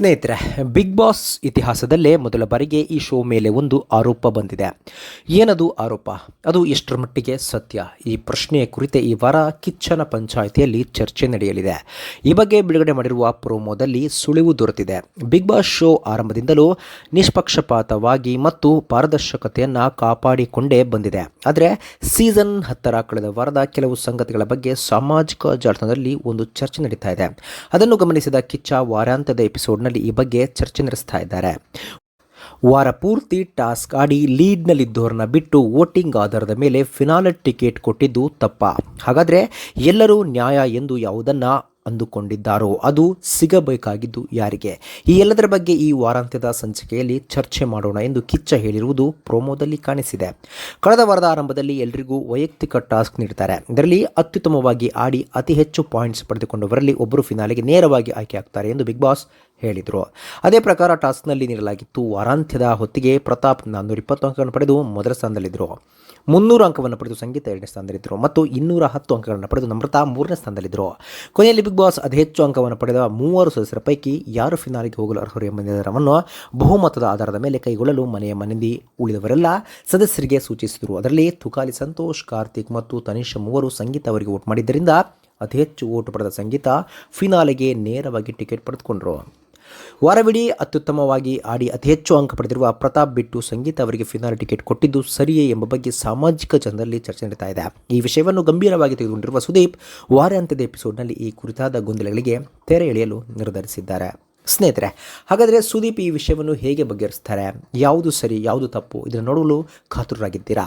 ಸ್ನೇಹಿತರೆ big boss ಇತಿಹಾಸದಲ್ಲೇ ಮೊದಲ ಬಾರಿಗೆ ಈ ಶೋ ಮೇಲೆ ಒಂದು ಆರೋಪ ಬಂದಿದೆ. ಏನದು ಆರೋಪ? ಅದು ಎಷ್ಟರ ಮಟ್ಟಿಗೆ ಸತ್ಯ? ಈ ಪ್ರಶ್ನೆಯ ಕುರಿತೆ ಈ ವಾರ ಕಿಚ್ಚನ ಪಂಚಾಯಿತಿಯಲ್ಲಿ ಚರ್ಚೆ ನಡೆಯಲಿದೆ. ಈ ಬಗ್ಗೆ ಬಿಡುಗಡೆ ಮಾಡಿರುವ ಪ್ರೋಮೋದಲ್ಲಿ ಸುಳಿವು ದೊರೆತಿದೆ. ಬಿಗ್ ಬಾಸ್ ಶೋ ಆರಂಭದಿಂದಲೂ ನಿಷ್ಪಕ್ಷಪಾತವಾಗಿ ಮತ್ತು ಪಾರದರ್ಶಕತೆಯನ್ನು ಕಾಪಾಡಿಕೊಂಡೇ ಬಂದಿದೆ. ಆದರೆ, ಸೀಸನ್ ಹತ್ತರ ಕಳೆದ ವಾರದ ಕೆಲವು ಸಂಗತಿಗಳ ಬಗ್ಗೆ ಸಾಮಾಜಿಕ ಜಾಲತಾಣದಲ್ಲಿ ಒಂದು ಚರ್ಚೆ ನಡೀತಾ ಇದೆ. ಅದನ್ನು ಗಮನಿಸಿದ ಕಿಚ್ಚ ವಾರಾಂತ್ಯದ ಎಪಿಸೋಡ್ನಲ್ಲಿ ಈ ಬಗ್ಗೆ ಚರ್ಚೆ ನಡೆಸ್ತಾ ಇದ್ದಾರೆ. ವಾರ ಪೂರ್ತಿ ಟಾಸ್ಕ್ ಆಡಿ ಲೀಡ್ನಲ್ಲಿದ್ದವರನ್ನ ಬಿಟ್ಟು ವೋಟಿಂಗ್ ಆಧಾರದ ಮೇಲೆ ಫಿನಾಲೆ ಟಿಕೆಟ್ ಕೊಟ್ಟಿದ್ದು ತಪ್ಪ. ಹಾಗಾದರೆ ಎಲ್ಲರೂ ನ್ಯಾಯ ಎಂದು ಯಾವುದನ್ನ ಅಂದುಕೊಂಡಿದ್ದಾರೋ ಅದು ಸಿಗಬೇಕಾಗಿದ್ದು ಯಾರಿಗೆ? ಈ ಎಲ್ಲದರ ಬಗ್ಗೆ ಈ ವಾರಾಂತ್ಯದ ಸಂಚಿಕೆಯಲ್ಲಿ ಚರ್ಚೆ ಮಾಡೋಣ ಎಂದು ಕಿಚ್ಚ ಹೇಳಿರುವುದು ಪ್ರೋಮೋದಲ್ಲಿ ಕಾಣಿಸಿದೆ. ಕಳೆದ ವಾರದ ಆರಂಭದಲ್ಲಿ ಎಲ್ಲರಿಗೂ ವೈಯಕ್ತಿಕ ಟಾಸ್ಕ್ ನೀಡ್ತಾರೆ. ಇದರಲ್ಲಿ ಅತ್ಯುತ್ತಮವಾಗಿ ಆಡಿ ಅತಿ ಹೆಚ್ಚು ಪಾಯಿಂಟ್ಸ್ ಪಡೆದುಕೊಂಡವರಲ್ಲಿ ಒಬ್ಬರು ಫಿನಾಲೆಗೆ ನೇರವಾಗಿ ಆಯ್ಕೆ ಆಗ್ತಾರೆ ಎಂದು ಬಿಗ್ ಬಾಸ್ ಹೇಳಿದರು. ಅದೇ ಪ್ರಕಾರ ಟಾಸ್ಕ್ನಲ್ಲಿ ನೀಡಲಾಗಿತ್ತು ವಾರಾಂತ್ಯದ ಹೊತ್ತಿಗೆ ಪ್ರತಾಪ್ ನಾನ್ನೂರ ಇಪ್ಪತ್ತು ಅಂಕಗಳನ್ನು ಪಡೆದು ಮೊದಲ ಸ್ಥಾನದಲ್ಲಿದ್ದರು. ಮುನ್ನೂರು ಅಂಕವನ್ನು ಪಡೆದು ಸಂಗೀತ ಎರಡನೇ ಸ್ಥಾನದಲ್ಲಿದ್ದರು ಮತ್ತು ಇನ್ನೂರ ಹತ್ತು ಅಂಕಗಳನ್ನು ಪಡೆದು ನಮ್ರತಾ ಮೂರನೇ ಸ್ಥಾನದಲ್ಲಿದ್ದರು. ಕೊನೆಯಲ್ಲಿ ಬಿಗ್ ಬಾಸ್ ಅತಿ ಹೆಚ್ಚು ಅಂಕವನ್ನು ಪಡೆದ ಮೂವರು ಸದಸ್ಯರ ಪೈಕಿ ಯಾರು ಫಿನಾಲಿಗೆ ಹೋಗಲು ಅರ್ಹರು ಎಂಬ ನಿರ್ಧಾರವನ್ನು ಬಹುಮತದ ಆಧಾರದ ಮೇಲೆ ಕೈಗೊಳ್ಳಲು ಮನೆಯ ಮನೆಯಲ್ಲಿ ಉಳಿದವರೆಲ್ಲ ಸದಸ್ಯರಿಗೆ ಸೂಚಿಸಿದರು. ಅದರಲ್ಲಿ ತುಕಾಲಿ ಸಂತೋಷ್, ಕಾರ್ತಿಕ್ ಮತ್ತು ತನಿಷ್ ಮೂವರು ಸಂಗೀತ ಅವರಿಗೆ ವೋಟ್ ಮಾಡಿದ್ದರಿಂದ ಅತಿ ಹೆಚ್ಚು ಓಟು ಪಡೆದ ಸಂಗೀತ ಫಿನಾಲೆಗೆ ನೇರವಾಗಿ ಟಿಕೆಟ್ ಪಡೆದುಕೊಂಡರು. ವಾರವಿಡೀ ಅತ್ಯುತ್ತಮವಾಗಿ ಆಡಿ ಅತಿ ಹೆಚ್ಚು ಅಂಕ ಪಡೆದಿರುವ ಪ್ರತಾಪ್ ಬಿಟ್ಟು ಸಂಗೀತ ಅವರಿಗೆ ಫಿನಾಲ್ ಟಿಕೆಟ್ ಕೊಟ್ಟಿದ್ದು ಸರಿಯೇ ಎಂಬ ಬಗ್ಗೆ ಸಾಮಾಜಿಕ ಜನರಲ್ಲಿ ಚರ್ಚೆ ನಡೀತಾ ಇದೆ. ಈ ವಿಷಯವನ್ನು ಗಂಭೀರವಾಗಿ ತೆಗೆದುಕೊಂಡಿರುವ ಸುದೀಪ್ ವಾರಾಂತ್ಯದ ಎಪಿಸೋಡ್ನಲ್ಲಿ ಈ ಕುರಿತಾದ ಗೊಂದಲಗಳಿಗೆ ತೆರೆ ಎಳೆಯಲು ನಿರ್ಧರಿಸಿದ್ದಾರೆ. ಸ್ನೇಹಿತರೆ, ಹಾಗಾದರೆ ಸುದೀಪ್ ಈ ವಿಷಯವನ್ನು ಹೇಗೆ ಬಗೆಹರಿಸ್ತಾರೆ? ಯಾವುದು ಸರಿ, ಯಾವುದು ತಪ್ಪು? ಇದನ್ನು ನೋಡಲು ಕಾತುರರಾಗಿದ್ದೀರಾ